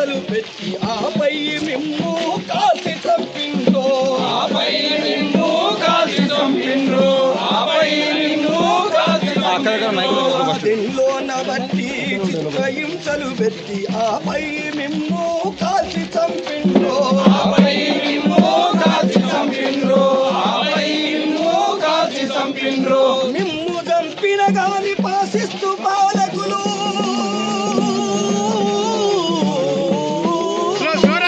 ఆశలు పెట్టి ఆపై మిమ్ము కాసి చంపిందో. ఆపై మిమ్ము కాల్చి చంపిండ్రు. ఆపై మిమ్ము కాసి దీనిలోన బట్టి చిత్రహింసలు పెట్టి ఆపై మిమ్ము కాల్చి చంపిండ్రు. ఆపై మిమ్ము కాల్చి చంపిండ్రు. ఆపై మిమ్ము కాసి చంపిందో మిమ్ము చంపిన గాని పాసిస్తూ